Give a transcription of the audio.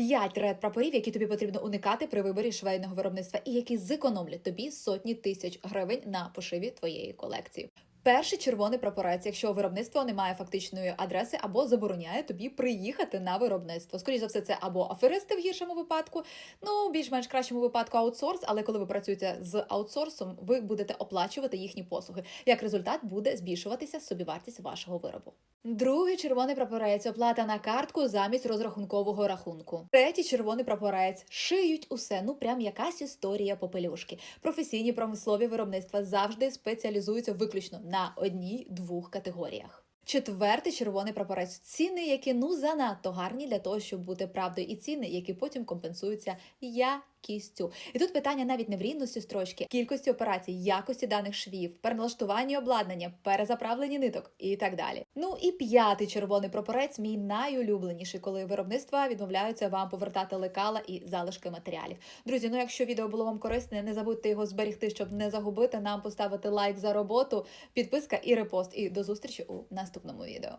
П'ять ред прапорів, які тобі потрібно уникати при виборі швейного виробництва, і які зекономлять тобі сотні тисяч гривень на пошиві твоєї колекції. Перший червоний прапорець, якщо виробництво не має фактичної адреси або забороняє тобі приїхати на виробництво. Скоріше за все, це або аферисти в гіршому випадку, ну більш-менш кращому випадку аутсорс. Але коли ви працюєте з аутсорсом, ви будете оплачувати їхні послуги. Як результат буде збільшуватися собівартість вашого виробу. Другий червоний прапорець оплата на картку замість розрахункового рахунку. Третій червоний прапорець шиють усе. Ну прям якась історія попелюшки. Професійні промислові виробництва завжди спеціалізуються виключно на одній-двох категоріях. Четвертий червоний прапорець ціни, які ну занадто гарні для того, щоб бути правдою, і ціни, які потім компенсуються якістю. І тут питання навіть не в рівності строчки, кількості операцій, якості даних швів, переналаштуванні обладнання, перезаправленні ниток і так далі. Ну і п'ятий червоний прапорець, мій найулюбленіший, коли виробництва відмовляються вам повертати лекала і залишки матеріалів. Друзі, ну якщо відео було вам корисне, не забудьте його зберегти, щоб не загубити. Нам поставити лайк за роботу, підписка і репост. І до зустрічі у наступному відео.